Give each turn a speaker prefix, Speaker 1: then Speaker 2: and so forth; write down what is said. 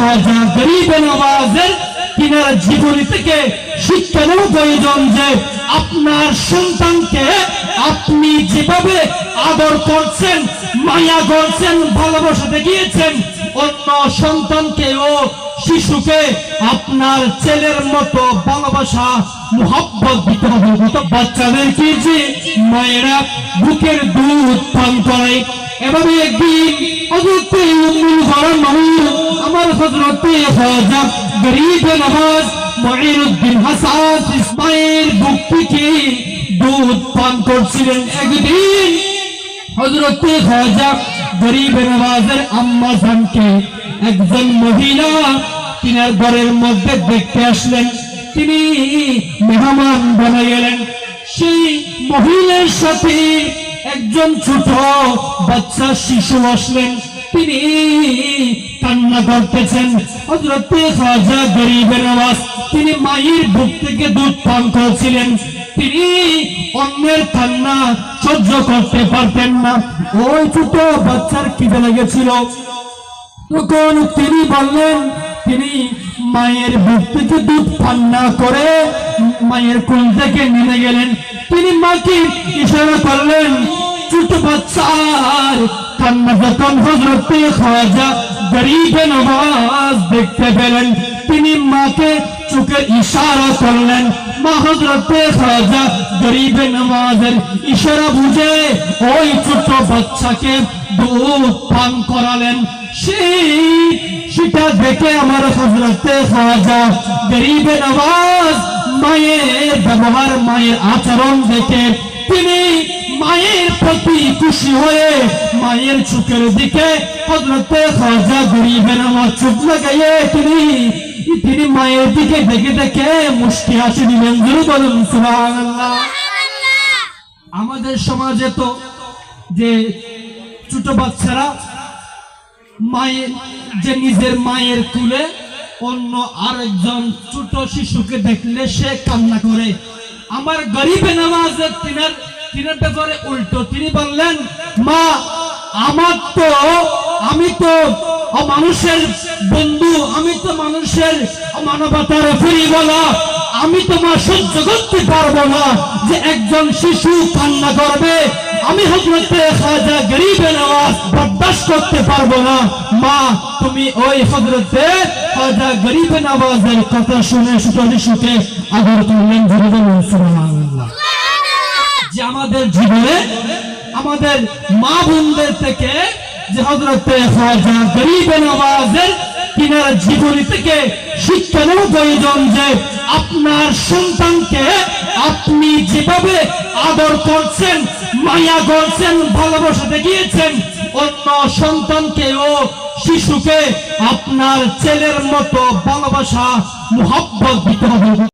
Speaker 1: খাজা গরিব নওয়াজের কিনার জীবনী থেকে শিক্ষা প্রয়োজন যে আপনার সন্তানকে আপনি যেভাবে আদর করছেন, মায়া করছেন, ভালোবাসা দেখিয়েছেন, অন্য সন্তানকেও শিশুকে আপনার ছেলের মতো ভালোবাসা, মোহাব্বত দিতে হবে। তো বাচ্চাদেরকে যে মায়েরা বুকের দুধ পান করে। এভাবে একদিন হজরতে উম্মুল হারাম গরম আমার হজরতে খাজা গরিব নওয়াজ মঈনুদ্দিন হাসান ইসমাইল বুক থেকে দুধ পান করছিলেন। একদিন হজরতে খাজা গরিব নওয়াজের আম্মা জানকে একজন মহিলা তিনার ঘরের মধ্যে দেখতে আসলেন। তিনি মেহমান বনে গেলেন সেই মহিলার সাথে একজন ছোট বাচ্চা, শিশু আসলেন তিনি কান্না করতেছেন। গরিবের আওয়াজ। তিনি মায়ের বুক থেকে দুধ পান করছিলেন। তিনি অন্যের কান্না সহ্য করতে পারতেন না। ওই ছোট বাচ্চার খিদে লেগেছিল। তখন তিনি বললেন, তিনি মায়ের বুক থেকে দুধ পান না করে মায়ের কুল থেকে নেমে গেলেন। তিনি মাকে ইশারা করলেন ছোট বাচ্চার কান্না যখন হজরতে খাজা গরিব নওয়াজ দেখতে পেলেন। তিনি মাকে চোখের ইশারা করলেন, মা হজরতে খাজা গরিব নওয়াজের ইশারা বুঝে ওই ছোট বাচ্চাকে দুধ পান করালেন। সেই সেটা দেখে আমার হজরতে খাজা গরিব নওয়াজ মায়ের ব্যবহার, মায়ের আচরণ দেখে তিনি মায়ের প্রতি খুশি হয়ে মায়ের চোখের দিকে হজরতে খাজা গরিবের আমার চোখ লাগাইয়ে তিনি তিনি মায়ের দিকে দেখে দেখে মুষ্টি হাসি দিলেন। জোরে বলুন আমাদের সমাজে তো যে ছোট বাচ্চারা মায়ের যে নিজের মায়ের কুলে অন্য আরেকজন ছোট শিশুকে দেখলে সে কান্না করে। আমার গরিবে নামাজের তিনার তিনার ব্যাপারে উল্টো তিনি বললেন, মা, আমার তো, আমি তো মানুষের বন্ধু, আমি তো মানুষের মানবতার ফিরি বলা, আমি তোমার সহ্য করতে পারব না যে একজন শিশু কান্না করবে। আমি করতে পারব না। মা, তুমি ওই হজরতে খাজা গরিবে নওয়াজের কথা শুনে শিশুকে আদর করলেন ধরে সুবহানাল্লাহ। যে আমাদের জীবনে, আমাদের মা বোনদের থেকে যে হজরতে কিনার জীবনী থেকে শিক্ষা প্রয়োজন যে আপনার সন্তানকে আপনি যেভাবে আদর করছেন, মায়া করছেন, ভালোবাসা দেখিয়েছেন, অন্য সন্তানকেও শিশুকে আপনার ছেলের মতো ভালোবাসা, মোহাব্বত দিতে হবে।